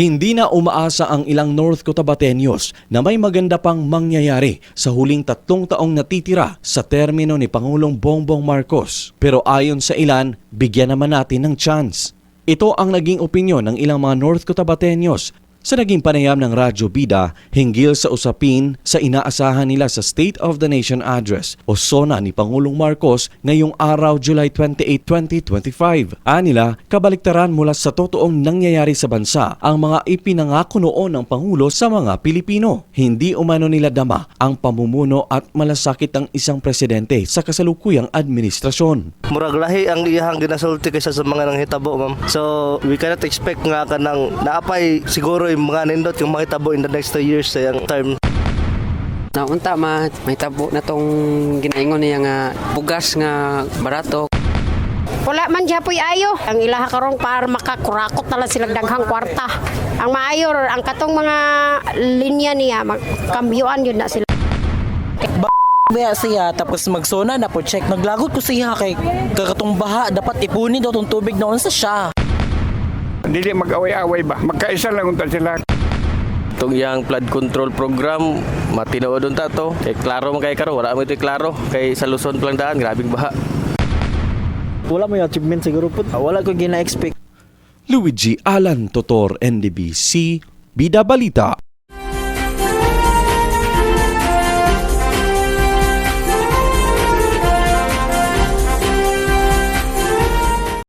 Hindi na umaasa ang ilang North Cotabateños na may maganda pang mangyayari sa huling tatlong taong natitira sa termino ni Pangulong Bongbong Marcos. Pero ayon sa ilan, bigyan naman natin ng chance. Ito ang naging opinyon ng ilang mga North Cotabateños sa naging panayam ng Radyo Bida hinggil sa usapin sa inaasahan nila sa State of the Nation Address o SONA ni Pangulong Marcos ngayong araw July 28, 2025. Anila, kabaliktaran mula sa totoong nangyayari sa bansa ang mga ipinangako noon ng Pangulo sa mga Pilipino. Hindi umano nila dama ang pamumuno at malasakit ng isang presidente sa kasalukuyang administrasyon. Murag lahi ang iyahang ginasulti kaysa sa mga nanghitabo, ma'am. So, we cannot expect nga ka ng naapay siguro yung mga nindot yung mahitabo in the next two years sa yung term. Naunta ma may tabo na tong ginaingon niya nga bugas nga barato. Wala man siya po'y ayo. Ang ilaha karong para makakurakot na lang silang daghang kwarta. Ang maayo, ang katong mga linya niya, magkambyuan yun na sila. Baya siya tapos magsona na po check naglagot ko siya kay kakatong baha dapat ipunin daw tong tubig noon sa siya Dili mag-away-away ba? Magkaisa lang unta sila. Itong yang flood control program, matinood doon tato. Kay klaro man kay karo, wala mo ito klaro. Kay sa Luzon palang daan, grabing baha. wala mo yung achievement siguro po wala ko gina-expect Luigi Alan Totor, NDBC, Bida Balita.